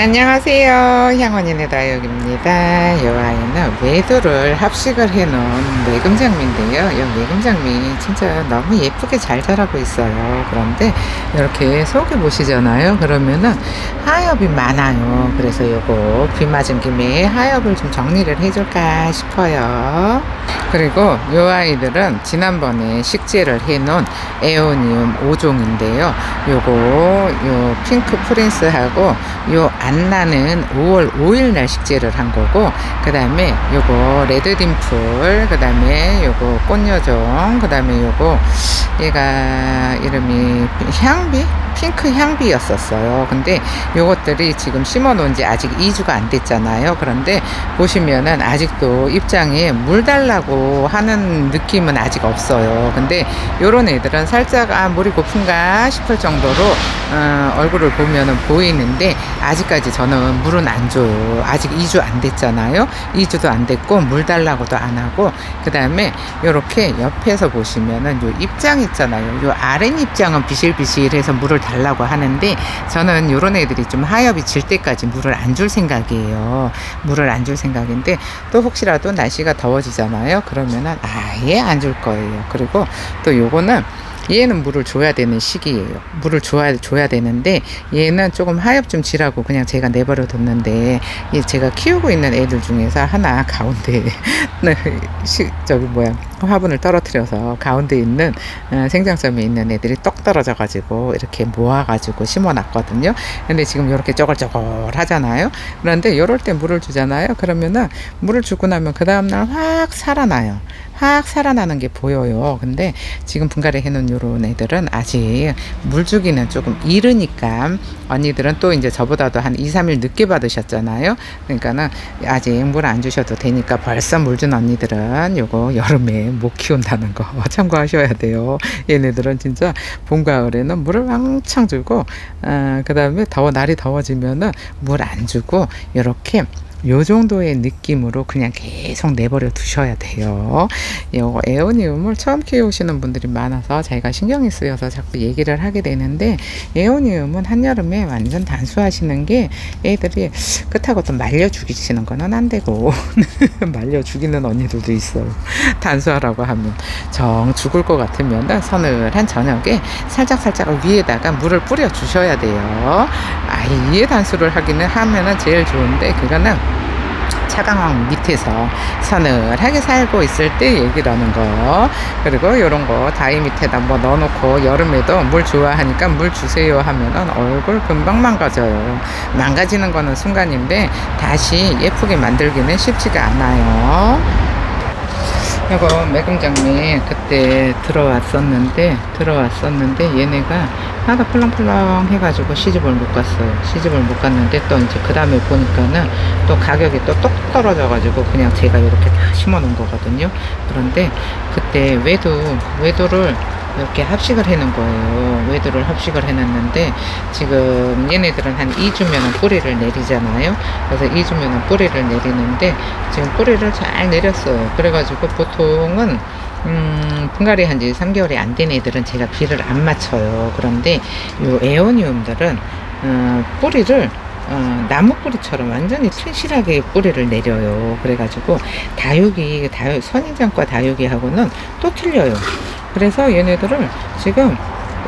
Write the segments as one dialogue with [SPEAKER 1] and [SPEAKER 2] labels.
[SPEAKER 1] 안녕하세요. 향원이네 다육입니다. 이 아이는 외도를 합식을 해놓은 매금장미인데요. 이 매금장미 진짜 너무 예쁘게 잘 자라고 있어요. 그런데 이렇게 속에 보시잖아요. 그러면은 하엽이 많아요. 그래서 요거 비 맞은 김에 하엽을 좀 정리를 해줄까 싶어요. 그리고 이 아이들은 지난번에 식재를 해놓은 에오니움 5종인데요. 요거 요 핑크 프린스하고 요 안나는 5월 5일 날 식재를 한 거고 그 다음에 요거 레드딤플 그 다음에 요거 꽃여종 그 다음에 요거 얘가 이름이 향비? 핑크 향비였었어요. 근데 요것들이 지금 심어 놓은 지 아직 2주가 안 됐잖아요. 그런데 보시면은 아직도 입장에 물 달라고 하는 느낌은 아직 없어요. 근데 요런 애들은 살짝 아 물이 고픈가 싶을 정도로 어, 얼굴을 보면은 보이는데 아직까지 저는 물은 안 줘요. 아직 2주 안 됐잖아요. 2주도 안 됐고 물 달라고도 안 하고 그 다음에 요렇게 옆에서 보시면은 요 입장 있잖아요. 요 아랫 입장은 비실비실해서 물을 달라고 하는데 저는 요런 애들이 좀 하엽이 질 때까지 물을 안 줄 생각이에요. 물을 안 줄 생각인데 또 혹시라도 날씨가 더워지잖아요. 그러면은 아예 안 줄 거예요. 그리고 또 요거는 얘는 물을 줘야 되는 시기예요. 물을 줘야 줘야 되는데 얘는 조금 하엽 좀 지라고 그냥 제가 내버려 뒀는데 얘 제가 키우고 있는 애들 중에서 하나 가운데 네, 시, 저기 뭐야 화분을 떨어뜨려서 가운데 있는 어, 생장점에 있는 애들이 똑 떨어져 가지고 이렇게 모아 가지고 심어 놨거든요. 근데 지금 이렇게 쪼글쪼글 하잖아요. 그런데 이럴 때 물을 주잖아요. 그러면은 물을 주고 나면 그 다음날 확 살아나요. 확 살아나는 게 보여요. 근데 지금 분갈이 해놓은 요런 애들은 아직 물 주기는 조금 이르니까 언니들은 또 이제 저보다도 한 2, 3일 늦게 받으셨잖아요. 그러니까는 아직 물 안 주셔도 되니까 벌써 물 준 언니들은 요거 여름에 못 키운다는 거 참고하셔야 돼요. 얘네들은 진짜 봄, 가을에는 물을 왕창 주고, 어, 그 다음에 더워, 날이 더워지면은 물 안 주고, 요렇게 요 정도의 느낌으로 그냥 계속 내버려 두셔야 돼요. 요 에오니움을 처음 키우시는 분들이 많아서 자기가 신경이 쓰여서 자꾸 얘기를 하게 되는데 에오니움은 한여름에 완전 단수하시는 게 애들이 끝하고 또 말려 죽이시는 거는 안 되고 말려 죽이는 언니들도 있어요. 단수하라고 하면 정 죽을 것 같으면 서늘한 저녁에 살짝살짝 위에다가 물을 뿌려 주셔야 돼요. 아예 단수를 하기는 하면은 제일 좋은데 그거는 차강왕 밑에서 서늘하게 살고 있을 때 얘기를 하는 거. 그리고 요런 거 다이 밑에다 뭐 넣어놓고 여름에도 물 좋아하니까 물 주세요 하면은 얼굴 금방 망가져요. 망가지는 거는 순간인데 다시 예쁘게 만들기는 쉽지가 않아요 이거 매금장미 그때 들어왔었는데 들어왔었는데 얘네가 하나 펄렁펄렁 해가지고 시집을 못 갔어요. 시집을 못 갔는데 또 이제 그 다음에 보니까는 또 가격이 또 똑 떨어져가지고 그냥 제가 이렇게 다 심어 놓은 거거든요. 그런데 그때 외도 외도를 이렇게 합식을 해놓은 거예요. 외도를 합식을 해놨는데 지금 얘네들은 한 2주면은 뿌리를 내리잖아요. 그래서 2주면은 뿌리를 내리는데 지금 뿌리를 잘 내렸어요. 그래가지고 보통은 음, 분갈이 한 지 3개월이 안 된 애들은 제가 비를 안 맞춰요. 그런데 요 에오니움들은 어, 뿌리를 어, 나무 뿌리처럼 완전히 튼실하게 뿌리를 내려요. 그래가지고 다육이, 다육, 선인장과 다육이하고는 또 틀려요. 그래서 얘네들을 지금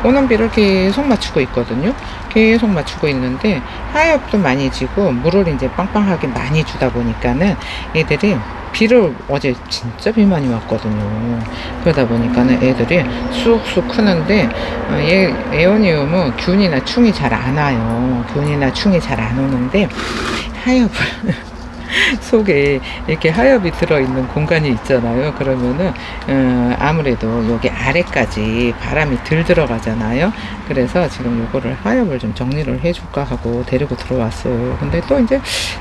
[SPEAKER 1] 오는 비를 계속 맞추고 있거든요. 계속 맞추고 있는데 하엽도 많이 지고 물을 이제 빵빵하게 많이 주다 보니까는 애들이 비를 어제 진짜 비 많이 왔거든요. 그러다 보니까는 애들이 쑥쑥 크는데 어, 얘 에오니움은 균이나 충이 잘 안 와요. 균이나 충이 잘 안 오는데 하엽을 속에 이렇게 하엽이 들어있는 공간이 있잖아요. 그러면은 어, 아무래도 여기 아래까지 바람이 들 들어가잖아요. 그래서 지금 요거를 하엽을 좀 정리를 해줄까 하고 데리고 들어왔어요. 근데 또 이제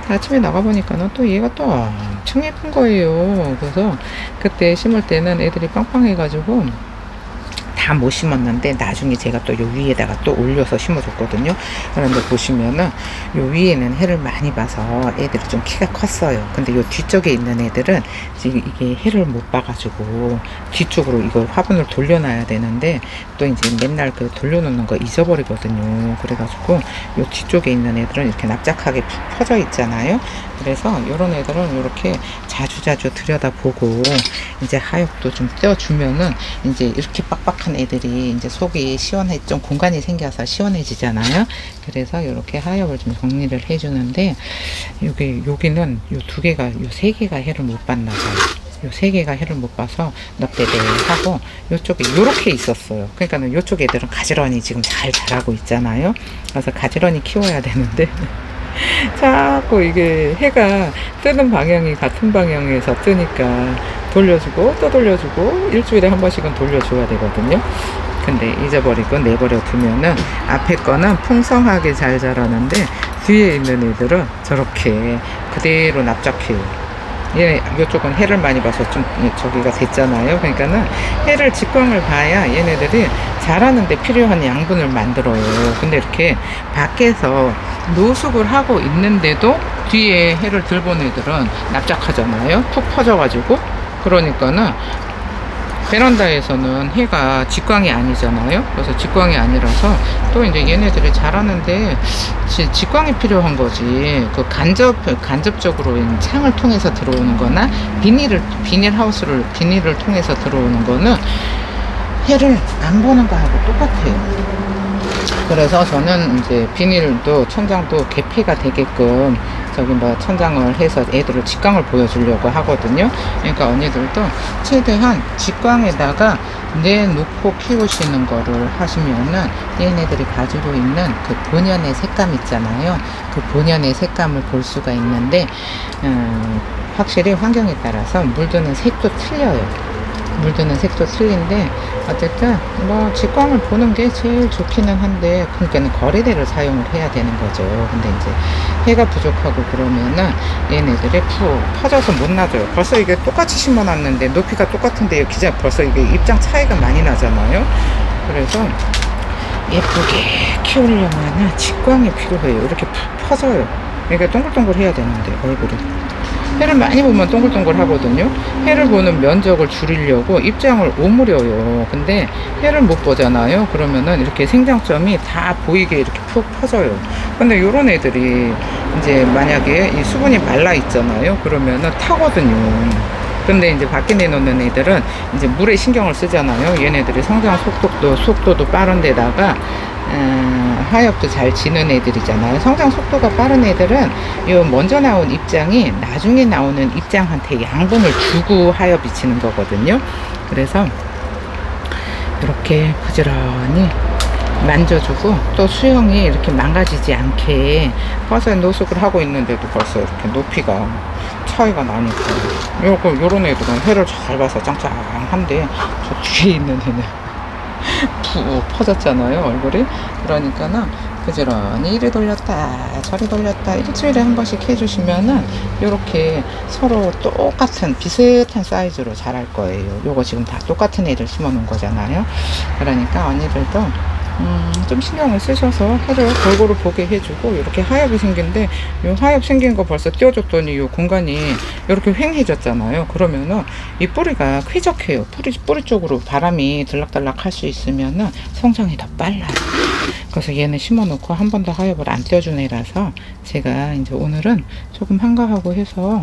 [SPEAKER 1] 아침에 나가보니까는 또 얘가 또 엄청 예쁜 거예요. 그래서 그때 심을 때는 애들이 빵빵해가지고 다 못 심었는데 나중에 제가 또 요 위에다가 또 올려서 심어줬거든요. 그런데 보시면은 요 위에는 해를 많이 봐서 애들이 좀 키가 컸어요. 근데 요 뒤쪽에 있는 애들은 지금 이게 해를 못 봐가지고 뒤쪽으로 이걸 화분을 돌려놔야 되는데 또 이제 맨날 그 돌려놓는 거 잊어버리거든요. 그래가지고 요 뒤쪽에 있는 애들은 이렇게 납작하게 푹 퍼져 있잖아요. 그래서 요런 애들은 이렇게 자주자주 들여다보고 이제 하엽도 좀 떼어주면은 이제 이렇게 빡빡한 애들이 이제 속이 시원해 좀 공간이 생겨서 시원해지잖아요. 그래서 이렇게 하엽을 좀 정리를 해주는데 여기 여기는 요 두 개가 요 세 개가 해를 못 봤나 봐요. 요 세 개가 해를 못 봐서 넙대대 하고 요쪽에 요렇게 있었어요. 그러니까는 요쪽 애들은 가지런히 지금 잘 자라고 있잖아요. 그래서 가지런히 키워야 되는데 자꾸 이게 해가 뜨는 방향이 같은 방향에서 뜨니까 돌려주고 또 돌려주고 일주일에 한 번씩은 돌려줘야 되거든요. 근데 잊어버리고 내버려 두면은 앞에 거는 풍성하게 잘 자라는데 뒤에 있는 애들은 저렇게 그대로 납작해요. 얘 이쪽은 해를 많이 봐서 좀 저기가 됐잖아요. 그러니까는 해를 직광을 봐야 얘네들이 자라는데 필요한 양분을 만들어요. 근데 이렇게 밖에서 노숙을 하고 있는데도 뒤에 해를 들본 애들은 납작하잖아요. 푹 퍼져가지고 그러니까는 베란다에서는 해가 직광이 아니잖아요. 그래서 직광이 아니라서 또 이제 얘네들이 자라는데 지- 직광이 필요한 거지. 그 간접 간접적으로 창을 통해서 들어오는 거나 비닐을 비닐 하우스를 비닐을 통해서 들어오는 거는 해를 안 보는 거하고 똑같아요. 그래서 저는 이제 비닐도 천장도 개폐가 되게끔 저기 뭐 천장을 해서 애들을 직광을 보여주려고 하거든요. 그러니까 언니들도 최대한 직광에다가 내놓고 키우시는 거를 하시면은 얘네들이 가지고 있는 그 본연의 색감 있잖아요. 그 본연의 색감을 볼 수가 있는데 음, 확실히 환경에 따라서 물드는 색도 틀려요. 물드는 색도 틀린데 어쨌든 뭐 직광을 보는 게 제일 좋기는 한데 그러니까는 거리대를 사용을 해야 되는 거죠. 근데 이제 해가 부족하고 그러면은 얘네들이 푹 퍼져서 못 나죠. 벌써 이게 똑같이 심어놨는데 높이가 똑같은데 기자 벌써 이게 입장 차이가 많이 나잖아요. 그래서 예쁘게 키우려면은 직광이 필요해요. 이렇게 푹 퍼져요. 그러니까 동글동글 해야 되는데 얼굴이. 해를 많이 보면 동글동글 하거든요. 해를 보는 면적을 줄이려고 입장을 오므려요. 근데 해를 못 보잖아요. 그러면은 이렇게 생장점이 다 보이게 이렇게 푹 퍼져요. 근데 요런 애들이 이제 만약에 이 수분이 말라 있잖아요. 그러면은 타거든요. 근데 이제 밖에 내놓는 애들은 이제 물에 신경을 쓰잖아요. 얘네들이 성장 속도도 속도도 빠른 데다가 음, 하엽도 잘 지는 애들이잖아요. 성장 속도가 빠른 애들은 요 먼저 나온 입장이 나중에 나오는 입장한테 양분을 주고 하엽이 지는 거거든요. 그래서 이렇게 부지런히 만져주고 또 수영이 이렇게 망가지지 않게 벌써 노숙을 하고 있는데도 벌써 이렇게 높이가 차이가 나니까. 요거 요런 애들은 해를 잘 봐서 짱짱한데 저 뒤에 있는 애는 푹 퍼졌잖아요 얼굴이. 그러니까는 부지런히 이리 돌렸다 저리 돌렸다 일주일에 한 번씩 해주시면은 요렇게 서로 똑같은 비슷한 사이즈로 자랄 거예요. 요거 지금 다 똑같은 애들 심어 놓은 거잖아요. 그러니까 언니들도 음, 좀 신경을 쓰셔서 해를 골고루 보게 해주고 이렇게 하엽이 생긴데 요 하엽 생긴 거 벌써 띄워줬더니 요 공간이 이렇게 휑해졌잖아요. 그러면은 이 뿌리가 쾌적해요. 뿌리, 뿌리 쪽으로 바람이 들락달락 할 수 있으면은 성장이 더 빨라요. 그래서 얘는 심어놓고 한 번 더 하엽을 안 띄워준 애라서 제가 이제 오늘은 조금 한가하고 해서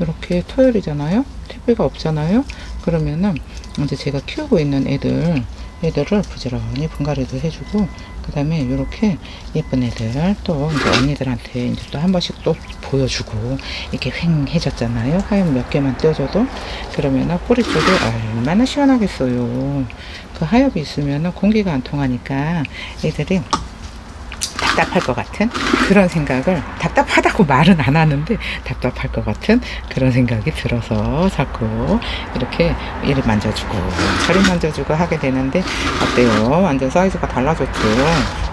[SPEAKER 1] 이렇게 토요일이잖아요? TV가 없잖아요? 그러면은 이제 제가 키우고 있는 애들 애들을 부지런히 분갈이도 해주고 그 다음에 이렇게 예쁜 애들 또 이제 언니들한테 이제 또 한 번씩 또 보여주고 이렇게 휑해졌잖아요. 하얀 몇 개만 떼어줘도. 그러면은 뿌리 쪽이 얼마나 시원하겠어요. 그 하엽이 있으면은 공기가 안 통하니까 애들이 답답할 것 같은 그런 생각을 답답하다고 말은 안 하는데 답답할 것 같은 그런 생각이 들어서 자꾸 이렇게 이를 만져주고 저리 만져주고 하게 되는데 어때요? 완전 사이즈가 달라졌죠.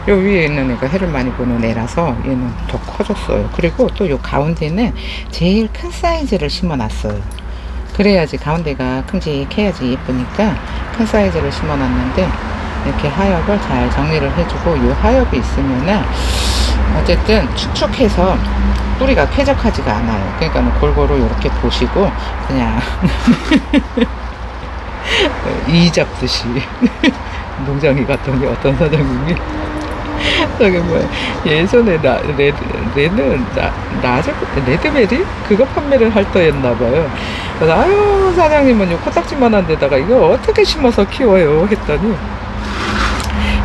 [SPEAKER 1] 요 위에 있는 애가 해를 많이 보는 애라서 얘는 더 커졌어요. 그리고 또 요 가운데는 제일 큰 사이즈를 심어놨어요. 그래야지 가운데가 큼직해야지 예쁘니까 큰 사이즈를 심어놨는데 이렇게 하엽을 잘 정리를 해주고 이 하엽이 있으면은 어쨌든 축축해서 뿌리가 쾌적하지가 않아요. 그러니까 골고루 이렇게 보시고 그냥 이 잡듯이 농장에 갔더니 어떤 사장님이 저기 뭐야 예전에 나 레드 레드 나 라즈 레드베리 그거 판매를 할 때였나 봐요. 아유 사장님은 요 코딱지만한 데다가 이거 어떻게 심어서 키워요 했더니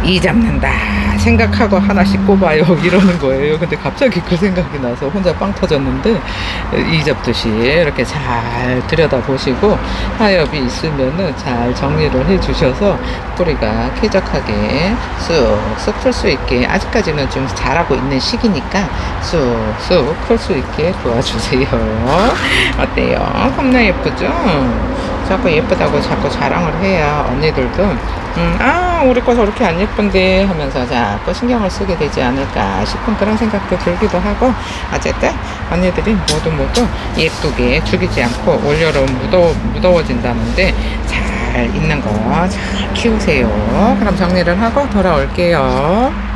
[SPEAKER 1] 이 잡는다 생각하고 하나씩 꼽아요 이러는 거예요. 근데 갑자기 그 생각이 나서 혼자 빵 터졌는데 이 잡듯이 이렇게 잘 들여다 보시고 하엽이 있으면은 잘 정리를 해 주셔서 뿌리가 쾌적하게 쑥쑥 풀 수 있게 아직까지는 좀 자라고 있는 시기니까 쑥쑥 풀 수 있게 도와주세요. 어때요? 겁나 예쁘죠? 자꾸 예쁘다고 자꾸 자랑을 해야 언니들도 음, 아 우리 거 저렇게 안 예쁜데 하면서 자꾸 신경을 쓰게 되지 않을까 싶은 그런 생각도 들기도 하고 어쨌든 언니들이 모두 모두 예쁘게 죽이지 않고 올여름 무더워, 무더워진다는데 잘 있는 거 잘 키우세요. 그럼 정리를 하고 돌아올게요